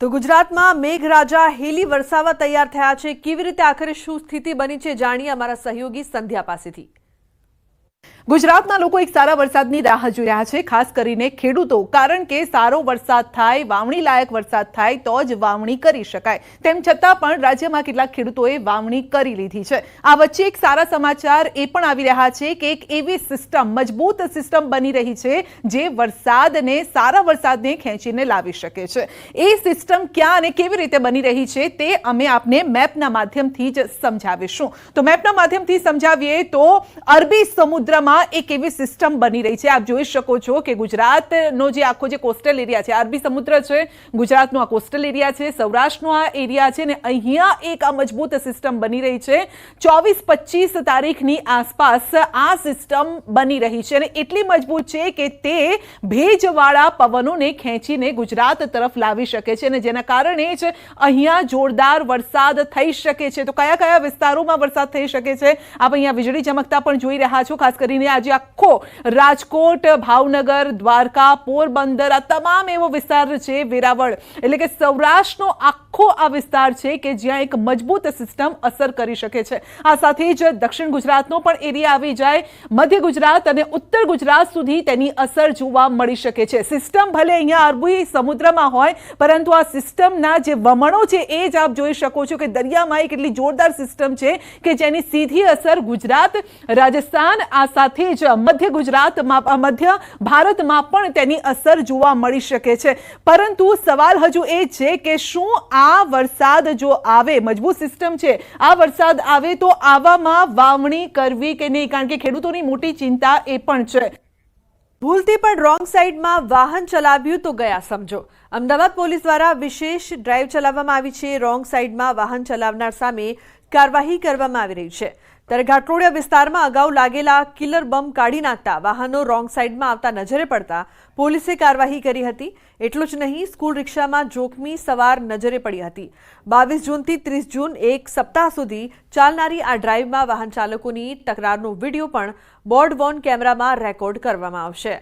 તો ગુજરાતમાં મેઘરાજા હેલી વરસાવા તૈયાર થયા છે. કેવી રીતે આખરે શું સ્થિતિ બની છે જાણીએ અમારા સહયોગી સંધ્યા પાસેથી. ગુજરાતના લોકો એક સારા વરસાદની રાહ જોઈ રહ્યા છે, ખાસ કરીને ખેડૂતો. કારણ કે સારો વરસાદ થાય, વાવણી લાયક વરસાદ થાય, તો જ વાવણી કરી શકાય. તેમ છતાં પણ રાજ્યમાં કેટલાક ખેડૂતોએ વાવણી કરી લીધી છે. આ વચ્ચે એક સારા સમાચાર એ પણ આવી રહ્યા છે કે એક એવી સિસ્ટમ, મજબૂત સિસ્ટમ બની રહી છે, જે વરસાદને, સારા વરસાદને ખેંચીને લાવી શકે છે. એ સિસ્ટમ ક્યાં અને કેવી રીતે બની રહી છે, તે અમે આપને મેપના માધ્યમથી જ સમજાવીશું. તો મેપના માધ્યમથી સમજાવીએ તો અરબી સમુદ્રમાં એક એવી સિસ્ટમ બની રહી છે. આપ જોઈ શકો છો કે ગુજરાતનો જે આખો જે કોસ્ટલ એરિયા છે, અરબી સમુદ્ર છે, ગુજરાતનો આ કોસ્ટલ એરિયા છે, સૌરાષ્ટ્રનો આ એરિયા છે ને અહીંયા એક આ મજબૂત સિસ્ટમ બની રહી છે. ચોવીસ પચીસ તારીખની આસપાસ આ સિસ્ટમ બની રહી છે અને એટલી મજબૂત છે કે તે ભેજવાળા પવનોને ખેંચીને ગુજરાત તરફ લાવી શકે છે અને જેના કારણે જ અહીંયા જોરદાર વરસાદ થઈ શકે છે. તો કયા કયા વિસ્તારોમાં વરસાદ થઈ શકે છે? આપ અહીંયા વીજળી ચમકતા પણ જોઈ રહ્યા છો, ખાસ કરીને આજે આખો રાજકોટ, ભાવનગર, દ્વારકા, પોરબંદર આ તમામ એવો વિસ્તાર છે વેરાવળ. એટલે કે સૌરાષ્ટ્રનો આખો આ વિસ્તાર છે કે જ્યાં એક મજબૂત સિસ્ટમ અસર કરી શકે છે. આ સાથે જ દક્ષિણ ગુજરાતનો પણ એરિયા આવી જાય. મધ્ય ગુજરાત અને ઉત્તર ગુજરાત સુધી તેની અસર જોવા મળી શકે છે. સિસ્ટમ ભલે અહીંયા અરબી સમુદ્રમાં હોય, પરંતુ આ સિસ્ટમના જે વમણો છે એ જ આપ જોઈ શકો છો કે દરિયામાં એક એટલી જોરદાર સિસ્ટમ છે કે જેની સીધી અસર ગુજરાત, રાજસ્થાન, આ સાથે જ મધ્ય ગુજરાતમાં મધ્ય ભારતમાં પણ તેની અસર જોવા મળી શકે છે. પરંતુ સવાલ હજુ એ છે કે શું આ વરસાદ જો આવે, મજબૂત સિસ્ટમ છે, આ વરસાદ આવે તો આવામાં વાવણી કરવી કે નહીં? કારણ કે ખેડૂતોની મોટી ચિંતા એ પણ છે. ભૂલથી પણ રોંગ સાઈડમાં વાહન ચલાવ્યું તો ગયા સમજો. અમદાવાદ પોલીસ દ્વારા વિશેષ ડ્રાઈવ ચલાવવામાં આવી છે. રોંગ સાઈડમાં વાહન ચલાવનાર સામે કાર્યવાહી કરવામાં આવી રહી છે. ત્યારે ઘાટલોડિયા વિસ્તારમાં અગાઉ લાગેલા કિલર બમ કાઢી નાખતા વાહનો રોંગ સાઈડમાં આવતા નજરે પડતા પોલીસે કાર્યવાહી કરી હતી. એટલું જ નહીં, સ્કૂલ રિક્ષામાં જોખમી સવાર નજરે પડી હતી. બાવીસ જૂનથી ત્રીસ જૂન એક સપ્તાહ સુધી ચાલનારી આ ડ્રાઈવમાં વાહન ચાલકોની તકરારનો વીડિયો પણ બોર્ડ વોન કેમેરામાં રેકોર્ડ કરવામાં આવશે.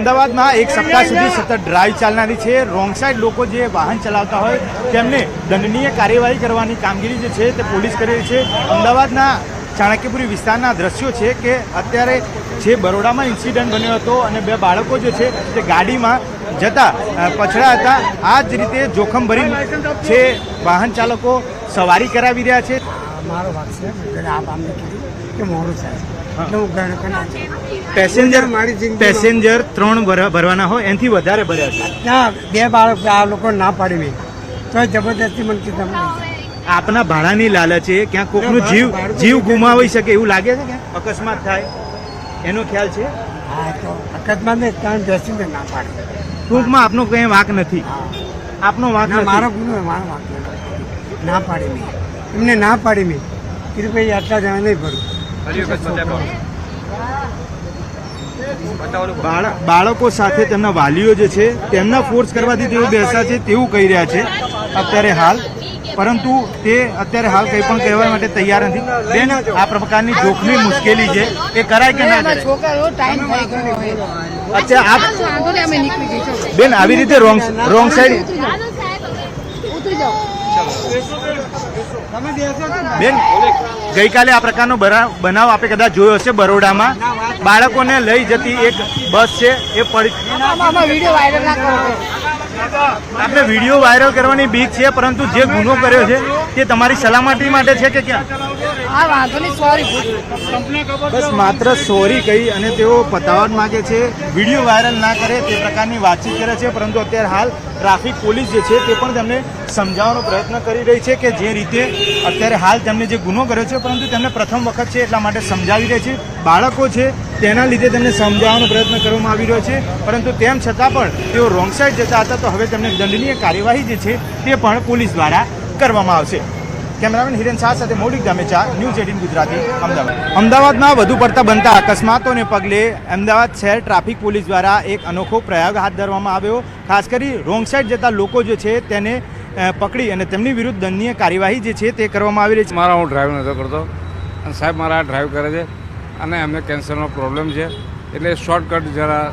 અમદાવાદમાં એક સપ્તાહ સુધી સતત ડ્રાઈવ ચાલનારી છે. રોંગ સાઈડ લોકો જે વાહન ચલાવતા હોય, તેમને દંડનીય કાર્યવાહી કરવાની કામગીરી જે છે તે પોલીસ કરી રહી છે. અમદાવાદના ચાણક્યપુરી વિસ્તારના દ્રશ્યો છે કે અત્યારે જે બરોડામાં ઇન્સિડન્ટ બન્યો હતો અને બે બાળકો જે છે તે ગાડીમાં જતા પછડા હતા. આ જ રીતે જોખમ ભરી છે વાહન ચાલકો સવારી કરાવી રહ્યા છે. મારો ભાગ છે. આપ આમને કીધું કે મોડું થાય. એટલે હું પેસેન્જર મારી પેસેન્જર ત્રણ ભરવાના હોય એનાથી વધારે ભર્યા છે. ના બે બાળક આ લોકો ના પાડી મેં. તો જબરદસ્તી મને કીધું. આપના ભાડાની લાલચે ક્યાંક કોકનું જીવ જીવ ગુમાવી શકે એવું લાગે છે કે અકસ્માત થાય. એનો ખ્યાલ છે? હા તો અકસ્માત ને ત્રણ બેસીને ના પાડે. ટૂંકમાં આપનો કંઈ વાંક નથી. આપનો વાંક મારો ગુનો મારો વાંક ના પાડી મેં. એમને ના પાડી મેં. કીધું ભાઈ આટલા જણા નહીં ભરું. બાળકો સાથે તેમના વાલીઓ જે છે તેમના ફોર્સ કરવાથી તેઓ બેસા છે તેવું કહી રહ્યા છે અત્યારે હાલ. પરંતુ તે અત્યારે હાલ કંઈ પણ કહેવા માટે તૈયાર નથી. બેન આ પ્રકારની જોખમી મુશ્કેલી છે એ કરાય કે ના આપ જઈશું બેન આવી રીતે રોંગ રોંગ સાઈડ બેન ગઈકાલે આ પ્રકારનો બનાવ આપણે કદાચ જોયો હશે બરોડામાં. બાળકોને લઈ જતી એક બસ છે એ પડી આપણે વીડિયો વાયરલ કરવાની બીક છે પરંતુ જે ગુનો કર્યો છે તે તમારી સલામતી માટે છે કે ક્યાં? હા વાંધો નહીં સોરી બસ માત્ર સોરી કહી અને તેઓ પતાવટ માગે છે. વીડિયો વાયરલ ના કરે તે પ્રકારની વાતચીત કરે છે પરંતુ અત્યારે હાલ ટ્રાફિક પોલીસ જે છે તે પણ તેમને સમજાવવાનો પ્રયત્ન કરી રહી છે કે જે રીતે અત્યારે હાલ તેમને જે ગુનો કર્યો છે પરંતુ તેમને પ્રથમ વખત છે એટલા માટે સમજાવી રહી છે. બાળકો છે તેના લીધે તેમને સમજાવવાનો પ્રયત્ન કરવામાં આવી રહ્યો છે પરંતુ તેમ છતાં પણ તેઓ રોંગ સાઈડ જતા હતા તો હવે તેમને દંડનીય કાર્યવાહી જે છે તે પણ પોલીસ દ્વારા કરવામાં આવશે. કેમેરામેન હિરેન શાહ સાથે મૌલિક ગામેચા ન્યૂઝ એટીન ગુજરાતી અમદાવાદ. અમદાવાદમાં વધુ પડતા બનતા અકસ્માતોને પગલે અમદાવાદ શહેર ટ્રાફિક પોલીસ દ્વારા એક અનોખો પ્રયોગ હાથ ધરવામાં આવ્યો. ખાસ કરી રોંગ સાઈડ જતા લોકો જે છે તેને પકડી અને તેમની વિરુદ્ધ દંડનીય કાર્યવાહી જે છે તે કરવામાં આવી રહી છે. મારા હું ડ્રાઈવ નહોતો કરતો. અને સાહેબ મારા ડ્રાઈવ કરે છે અને એમને કેન્સરનો પ્રોબ્લેમ છે. એટલે શોર્ટકટ જરા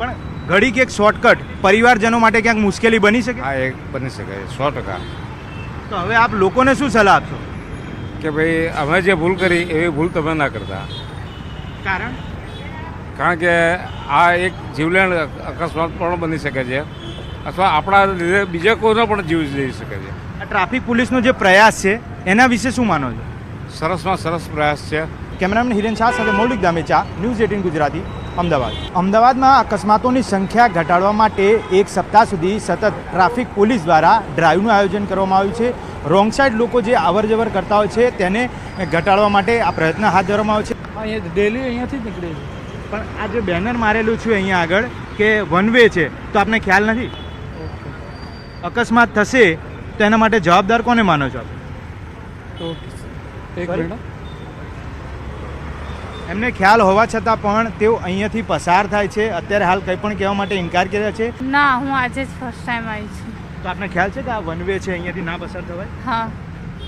પણ ઘડીક એક શોર્ટકટ પરિવારજનો માટે ક્યાંક મુશ્કેલી બની શકે? હા એક બની શકે. સો ટકા. તો હવે આપ લોકોને શું સલાહ આપશો? કે ભાઈ અમે જે ભૂલ કરી એવી ભૂલ તમે ના કરતા. કારણ? કારણ કે આ એક જીવલેણ અકસ્માત પણ બની શકે છે અથવા આપણા લીધે બીજા કોઈનો પણ જીવ જઈ શકે છે. આ ટ્રાફિક પોલીસનો જે પ્રયાસ છે એના વિશે શું માનો છો? સરસમાં સરસ પ્રયાસ છે. કેમેરામેન હિરેન શાહ સાથે મૌલિક દામેચા ન્યૂઝ એટીન ગુજરાતી. અમદાવાદ. અમદાવાદમાં અકસ્માતોની સંખ્યા ઘટાડવા માટે એક સપ્તાહ સુધી સતત ટ્રાફિક પોલીસ દ્વારા ડ્રાઈવનું આયોજન કરવામાં આવ્યું છે. રોંગ સાઈડ લોકો જે અવર જવર કરતા હોય છે તેને ઘટાડવા માટે આ પ્રયત્ન હાથ ધરવામાં આવ્યો છે. અહીંયા ડેલી અહીંયાથી જ નીકળે છે. પણ આ જે બેનર મારેલું છે અહીંયા આગળ કે વન વે છે તો આપને ખ્યાલ નથી? અકસ્માત થશે તો એના માટે જવાબદાર કોને માનો છો આપ? ઓકે એક મિનિટ એમને ખ્યાલ હોવા છતાં પણ તેઓ અહીંયાથી પસાર થાય છે. અત્યારે હાલ કંઈ પણ કહેવા માટે ઇનકાર કર્યા છે? ના હું આજે જ ફર્સ્ટ ટાઈમ આવી છું. તો આપને ખ્યાલ છે કે આ વન વે છે અહીંયાથી ના પસાર થવાય? હા.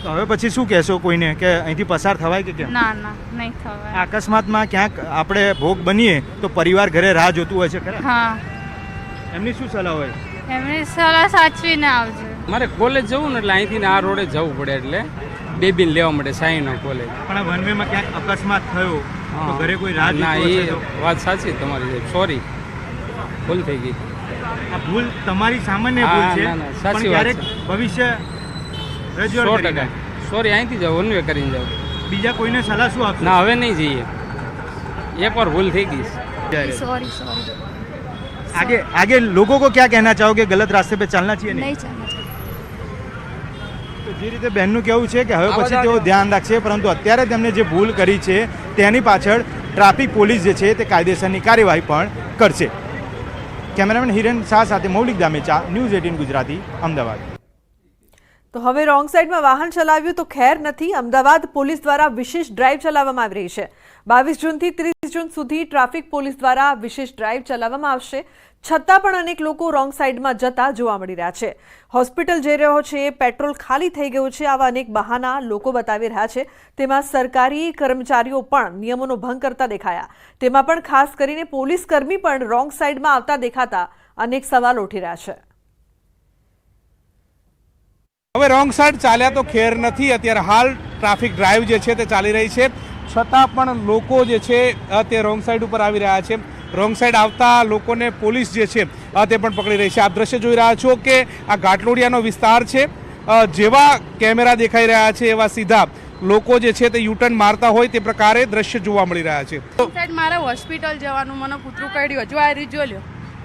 તો હવે પછી શું કહેશો કોઈને? કે અહીંથી પસાર થવાય કે કેમ? ના ના નહીં થવાય. અકસ્માતમાં ક્યાંક આપણે ભોગ બનીએ તો પરિવાર ઘરે રાહ જોતું હોય છે ખરા? હા. એમની શું સલાહ હોય? એમની સલાહ સાચવીને આવજો. મારે કોલેજ જવું ને એટલે અહીંથી આ રોડે જવું પડે એટલે બેબીને લેવા માટે સાઈનો કોલેજ પણ આ વન વેમાં ક્યાંક અકસ્માત થયો તો હા. ઘરે કોઈ રાહ ના જોતું હશે એ તો વાત સાચી તમારી સોરી ભૂલ થઈ ગઈ આ ભૂલ તમારી સામાન્ય હા, ભૂલ છે ના, ના, પણ સાચી વાત ક્યારેક છે. ભવિષ્ય સો રજૂઆત ટકા કરીને સોરી અહીંથી જાઓ વન વે કરીને જાઓ બીજા કોઈને સલાહ શું આપશો ના હવે નહીં જઈએ એક વાર ભૂલ થઈ ગઈ છે. સોરી સોરી आगे आगे लोगों को क्या कहना चाहोगे गलत रास्ते पे चलना चाहिए नहीं નહીં ચાલે તો જે રીતે બહેનનું કહેવું છે કે હવે પછી તેઓ ધ્યાન રાખશે પરંતુ અત્યારે તેમણે જે ભૂલ કરી છે તેની પાછળ ટ્રાફિક પોલીસ જે છે તે કાયદેસરની કાર્યવાહી પણ કરશે. કેમેરામેન હિરેન શાહ સાથે મૌલિક દામેચા, ન્યૂઝ એટીન ગુજરાતી, અમદાવાદ. તો હવે રોંગ સાઈડમાં વાહન ચલાવ્યું તો ખેર નથી. અમદાવાદ પોલીસ દ્વારા વિશેષ ડ્રાઈવ ચલાવવામાં આવી રહી છે. બાવીસ જૂનથી ત્રીસ જૂન સુધી ટ્રાફિક પોલીસ દ્વારા વિશેષ ડ્રાઈવ ચલાવવામાં આવશે. છતાં પણ અનેક લોકો રોંગ સાઈડમાં જતા જોવા મળી રહ્યા છે. હોસ્પિટલ જઈ રહ્યો છે, પેટ્રોલ ખાલી થઈ ગયું છે આવા અનેક બહાના લોકો બતાવી રહ્યા છે. તેમાં સરકારી કર્મચારીઓ પણ નિયમોનો ભંગ કરતા દેખાયા. તેમાં પણ ખાસ કરીને પોલીસ કર્મી પણ રોંગ સાઈડમાં આવતા દેખાતા અનેક સવાલ ઉઠી રહ્યા છે. હવે રોંગ સાઈડ ચાલ્યા તો ખેર નથી. અત્યારે હાલ ટ્રાફિક ડ્રાઈવ જે છે તે ચાલી રહી છે. છતાં પણ લોકો જે છે તે રોંગ સાઈડ ઉપર આવી રહ્યા છે. રોંગ સાઈડ આવતા લોકોને પોલીસ જે છે તે પણ પકડી રહી છે. આપ દ્રશ્ય જોઈ રહ્યા છો કે આ ઘાટલોડિયાનો વિસ્તાર છે. જેવા કેમેરા દેખાઈ રહ્યા છે, એવા સીધા લોકો જે છે તે યુટર્ન મારતા હોય તે પ્રકારે દ્રશ્ય જોવા મળી રહ્યા છે. મારે હોસ્પિટલ જવાનું મને કૂતરું કાઢ્યું. હજુ આર્યું જો લ્યો.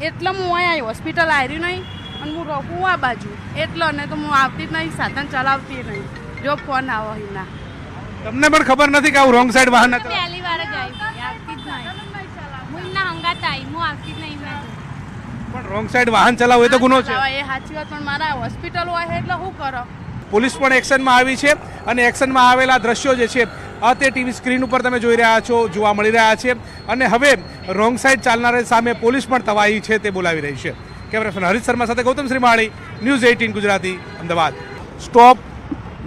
એટલે હું અહીંયા હોસ્પિટલ આવ્યું નહીં. અને હું રોકું આ બાજુ. એટલે ને તો હું આવતી જ નહીં સાધન ચલાવતી નહીં. જો ફોન આવો ના તમને પણ ખબર નથી કે આવું રોંગ સાઈડ વાહન હતું. પહેલી વાર જ આવી આવતી જ નહીં. હું ના હંગાત આવી હું આવતી જ નહીં મેં. પણ રોંગ સાઈડ વાહન ચલાવવું એ તો ગુનો છે. એ સાચી વાત પણ મારા હોસ્પિટલ હોય એટલે શું કરો? પોલીસ પણ એક્શનમાં આવી છે અને એક્શનમાં આવેલા દ્રશ્યો જે છે આ તે ટીવી સ્ક્રીન ઉપર તમે જોઈ રહ્યા છો જોવા મળી રહ્યા છે. અને હવે રોંગ સાઈડ ચાલનારા સામે પોલીસ પણ તવાહી છે તે બોલાવી રહી છે. કેમેરા હરીશ શર્મા સાથે Gautam Shrimali news eighteen Gujarati Ahmedabad. Stop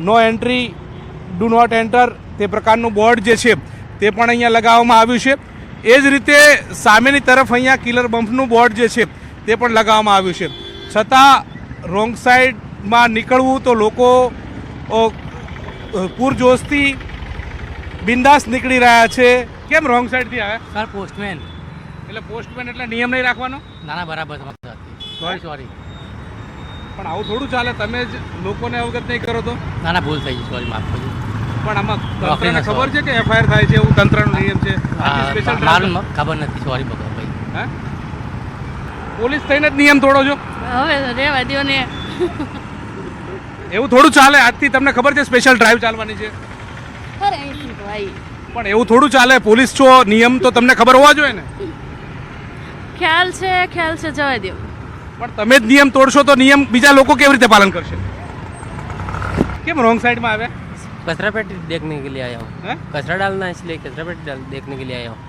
no entry do not enter તે પ્રકારનું બોર્ડ જે છે તે પણ અહીંયા લગાવવામાં આવ્યું છે. એ જ રીતે સામેની તરફ અહીંયા કિલર બમ્પનું બોર્ડ જે છે તે પણ લગાવવામાં આવ્યું છે. છતાં રોંગ સાઈડમાં નીકળવું તો લોકો પૂરજોશથી બિંદાસ નીકળી રહ્યા છે. કેમ રોંગ સાઈડથી આવે સર પોસ્ટમેન એટલે પોસ્ટમેન એટલે નિયમ નહીં રાખવાનો? નાના બરાબર. સોરી સોરી પણ આવું થોડું ચાલે તમે જ લોકોને અવગત નહીં કરો તો? નાના ભૂલ થઈ ગઈ સોરી માફ કરજો. પણ આમાં તંત્રને ખબર છે કે એફઆઈઆર થાય છે એવું તંત્રનો નિયમ છે? સ્પેશિયલ ખબર નથી સોરી બગા ભાઈ. હે? પોલીસ થઈને જ નિયમ તોડો છો? હવે રેવા દો ને. એવું થોડું ચાલે આજથી તમને ખબર છે સ્પેશિયલ ડ્રાઈવ ચાલવાની છે? પણ એવું થોડું ચાલે પોલીસ છો નિયમ તો તમને ખબર હોવા જોઈએ ને? ખ્યાલ છે ખ્યાલ છે જવા દો પણ તમે જ નિયમ તોડશો તો નિયમ બીજા લોકો કેવી રીતે પાલન કરશે કેમ રોંગ સાઈડમાં આવ્યા कचरा पेटी देखने के लिए आया हूँ हैं? कचरा डालना है इसलिए कचरा पेटी डाल देखने के लिए आया हूँ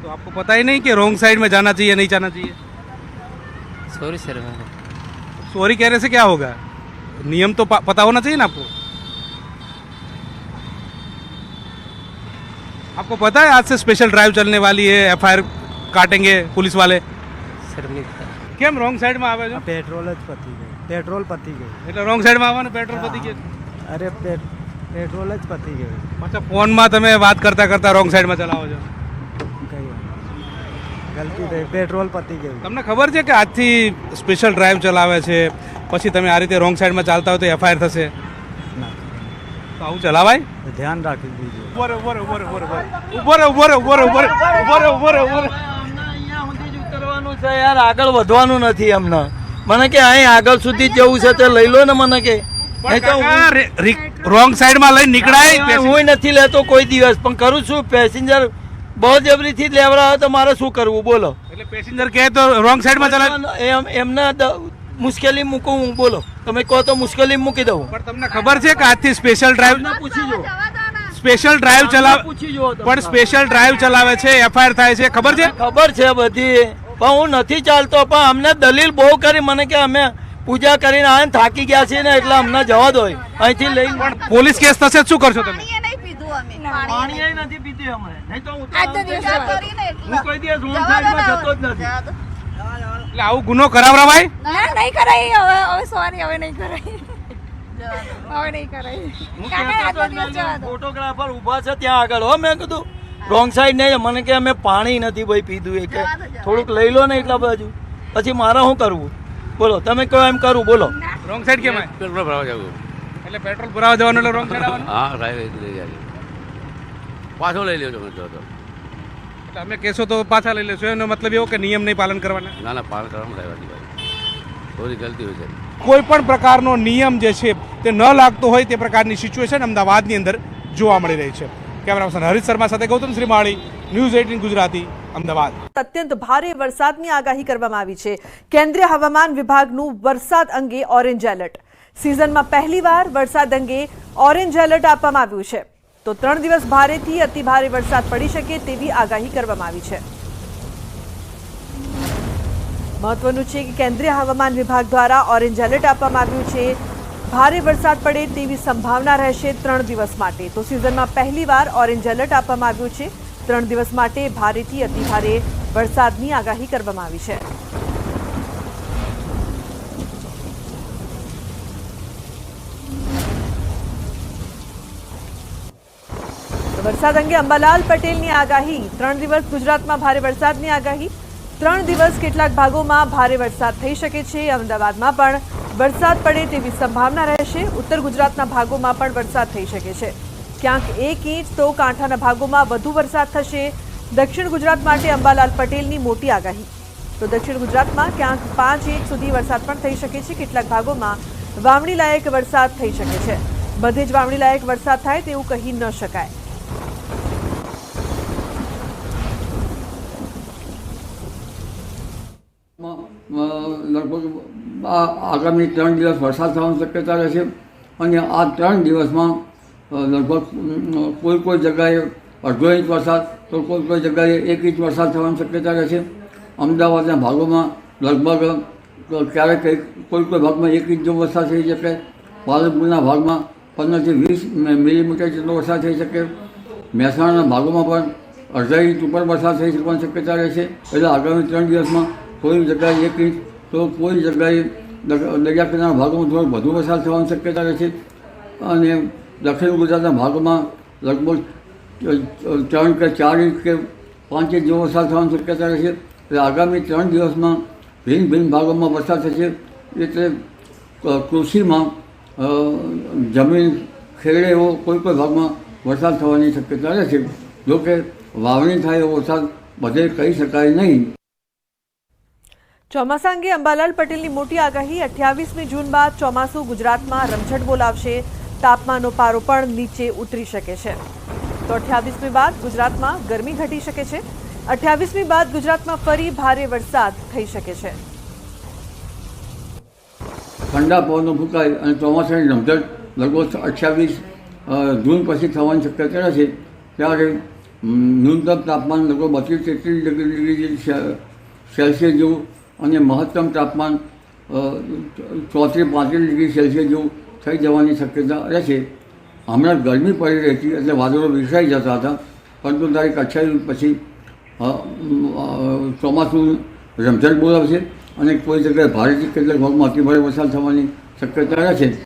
तो आपको पता ही नहीं कि रॉन्ग साइड में जाना चाहिए नहीं जाना चाहिए सॉरी सर सॉरी कहने से क्या होगा नियम तो पा- पता होना चाहिए ना आपको आपको पता है आज से स्पेशल ड्राइव चलने वाली है एफ काटेंगे पुलिस वाले શરમ નહીં થતા કેમ રોંગ સાઈડમાં આવે છે? પેટ્રોલ જ પતી ગયું. પેટ્રોલ પતી ગયું. એટલે રોંગ સાઈડમાં આવવાનું પેટ્રોલ પતી ગયું? અરે પેટ્રોલ જ પતી ગયું. પાછા ફોનમાં તમે વાત કરતા કરતા રોંગ સાઈડમાં ચલાવો છો. ગલતી થઈ. પેટ્રોલ પતી ગયું. તમને ખબર છે કે આજથી સ્પેશિયલ ડ્રાઈવ ચલાવે છે? પછી તમે આ રીતે રોંગ સાઈડમાં ચાલતા હોય તો એફઆઈઆર થશે? તો આવું ચલાવાય? ધ્યાન રાખી દીધું ઊભો ઊભો ઊભો ઊભો ઊભો ઊભો ઊભો ઊભો ઊભો ઊભો રે ઊભો રે છે યાર આગળ વધવાનું નથી એમને મને કે અહીં આગળ સુધી જવું છે તે લઈ લો ને મને કે. રોંગ સાઈડમાં લઈ નીકળાય હું હું નથી લેતો કોઈ દિવસ પણ કરું છું. પેસેન્જર બહુ જબરીથી લેવડાવે તો મારે શું કરવું? બોલો. એટલે પેસેન્જર કહે તો રોંગ સાઈડમાં ચલાવે એમ એમને મુશ્કેલી મૂકું હું બોલો. તમે કહો તો મુશ્કેલી મૂકી દઉં. પણ તમને ખબર છે કે આજથી સ્પેશિયલ ડ્રાઈવ પૂછી જો સ્પેશિયલ ડ્રાઈવ ચલાવ પૂછી જો પણ સ્પેશિયલ ડ્રાઈવ ચલાવે છે એફઆઈઆર થાય છે ખબર છે? ખબર છે બધી. પણ હું નથી ચાલતો પણ અમને દલીલ બહુ કરી મને કે અમે પૂજા કરીને આને થાકી ગયા છીએ ને એટલે અમને જવા દો અહીંથી લઈ પોલીસ કેસ થશે શું કરશો તમે? પાણી નથી પીતી અમે. નહીં તો હું કોઈ દિવસ રોંગ સાઈડમાં જતો જ નથી. એટલે આવું ગુનો કરાવરાવાય? નહીં કરાય હવે હવે સોરી હવે નહીં કરાય. હવે નહીં કરાય. હું કહેતો તો જ નહીં, ફોટોગ્રાફર ઊભા છે ત્યાં આગળ હો મેં કીધું. રોંગ સાઈડ નહીં મને કે અમે પાણી નથી ભાઈ પીધું એ કે. થોડુંક લઈ લો ને એટલા બાજુ. પછી મારે શું કરવું? બોલો તમે કહો એમ કરું બોલો. રોંગ સાઈડ કેમ પેટ્રોલ ભરાવા જવું. એટલે પેટ્રોલ ભરાવા જવાનું એટલે રોંગ સાઈડ આવવાનું? હા સાહેબ લઈ જાય. પાછો લઈ લ્યો તમે તો તમે કહેશો તો પાછા લઈ લેશો. એનો મતલબ એવો કે નિયમ નહીં પાલન કરવાના? ના ના પાલન કરવાનું રહેવાની ભાઈ થોડી ગલતી હોય છે. કોઈ પણ પ્રકારનો નિયમ જે છે તે ન લાગતો હોય તે પ્રકારની સિચ્યુએશન અમદાવાદની અંદર જોવા મળી રહી છે. કેમેરા પર્સન હરીશ શર્મા સાથે ગૌતમ શ્રીમાળી, ન્યૂઝ એઇટીન ગુજરાતી, અમદાવાદ. અત્યંત ભારે વરસાદની આગાહી કરવામાં આવી છે. કેન્દ્રીય હવામાન વિભાગનું વરસાદ અંગે ઓરેન્જ એલર્ટ. સિઝનમાં પહેલીવાર વરસાદ અંગે ઓરેન્જ એલર્ટ આપવામાં આવ્યું છે. તો ત્રણ દિવસ ભારેથી અતિ ભારે વરસાદ પડી શકે તેવી આગાહી કરવામાં આવી છે. મહત્વનું છે કે કેન્દ્રીય હવામાન વિભાગ દ્વારા ઓરેન્જ એલર્ટ આપવામાં આવ્યું છે. ભારે વરસાદ પડે તેવી સંભાવના રહેશે ત્રણ દિવસ માટે. તો સિઝનમાં પહેલીવાર ઓરેન્જ એલર્ટ આપવામાં આવ્યું છે. ત્રણ દિવસ માટે ભારેથી અતિભારે વરસાદની આગાહી કરવામાં આવી છે. વરસાદ અંગે અંબાલાલ પટેલની આગાહી. ત્રણ દિવસ ગુજરાતમાં ભારે વરસાદની આગાહી. ત્રણ દિવસ કેટલાક ભાગોમાં ભારે વરસાદ થઈ શકે છે. અમદાવાદમાં પણ વરસાદ પડે તેવી સંભાવના રહેશે. ઉત્તર ગુજરાતના ભાગોમાં પણ વરસાદ થઈ શકે છે. ક્યાંક એક ઇંચ તો કાંઠાના ભાગોમાં વધુ વરસાદ થશે. દક્ષિણ ગુજરાત માટે અંબાલાલ પટેલની મોટી આગાહી. તો દક્ષિણ ગુજરાતમાં ક્યાંક પાંચ ઇંચ સુધી વરસાદ પણ થઈ શકે છે. કેટલાક ભાગોમાં વાવણી લાયક વરસાદ થઈ શકે છે. બધે જ વાવણી લાયક વરસાદ થાય તેવું કહી ન શકાય. લગભગ આગામી ત્રણ દિવસ વરસાદ થવાની શક્યતા રહેશે અને આ ત્રણ દિવસમાં લગભગ કોઈ કોઈ જગ્યાએ અડધો ઇંચ વરસાદ તો કોઈ કોઈ જગ્યાએ એક ઇંચ વરસાદ થવાની શક્યતા રહેશે અમદાવાદના ભાગોમાં લગભગ ક્યારેક કોઈ કોઈ ભાગમાં એક ઇંચ જેવો વરસાદ થઈ શકે. પાલનપુરના ભાગમાં પંદરથી વીસ મિલીમીટર જેટલો વરસાદ થઈ શકે. મહેસાણાના ભાગોમાં પણ અડધા ઇંચ ઉપર વરસાદ થઈ શકવાની શક્યતા રહેશે એટલે આગામી ત્રણ દિવસમાં કોઈ જગ્યાએ એક ઇંચ તો કોઈ જગ્યાએ દ- દરિયા કિનારા ભાગોમાં થોડો વધુ વરસાદ થવાની શક્યતા રહેશે અને દક્ષિણ ગુજરાતના ભાગોમાં લગભગ ત્રણ કે ચાર ઇંચ કે પાંચ ઇંચ જેવો વરસાદ થવાની શક્યતા રહેશે એટલે આગામી ત્રણ દિવસમાં ભિન્ન ભિન્ન ભાગોમાં વરસાદ થશે. એટલે કૃષિમાં જમીન, ખેડે એવો કોઈ કોઈ ભાગમાં વરસાદ થવાની શક્યતા રહેશે જોકે વાવણી થાય એવો વરસાદ બધે કહી શકાય નહીં. ચોમાસા અંગે અંબાલાલ પટેલની મોટી આગાહી. અઠ્યાવીસમી જૂન બાદ ચોમાસું ગુજરાતમાં રમઝટ બોલાવશે. તાપમાનનો પારો પણ નીચે ઉતરી શકે છે. તો અઠ્યાવીસમી બાદ ગુજરાતમાં ગરમી ઘટી શકે છે. અઠ્યાવીસમી બાદ ગુજરાતમાં ફરી ભારે વરસાદ થઈ શકે છે. ઠંડા પવનો ફૂંકાય અને ચોમાસાની રમઝટ લગભગ અઠ્યાવીસ જૂન પછી થવાની શક્યતા છે ત્યારે ન્યૂનતમ તાપમાન લગભગ બત્રીસ, તેત્રીસ ડિગ્રી સેલ્સિયસ જેવું અને મહત્તમ તાપમાન ચોત્રીસ પાંત્રીસ ડિગ્રી સેલ્સિયસ જેવું થઈ જવાની શક્યતા રહેશે હમણાં ગરમી પડી રહી હતી એટલે વાદળો વિસરાઈ જતા હતા. પરંતુ તારીખ અઠ્યાવીસ પછી ચોમાસું રમઝટ બોલાવશે અને કોઈ જગ્યાએ ભારેથી કેટલાક ભાગમાં અતિભારે વરસાદ થવાની શક્યતા રહે છે.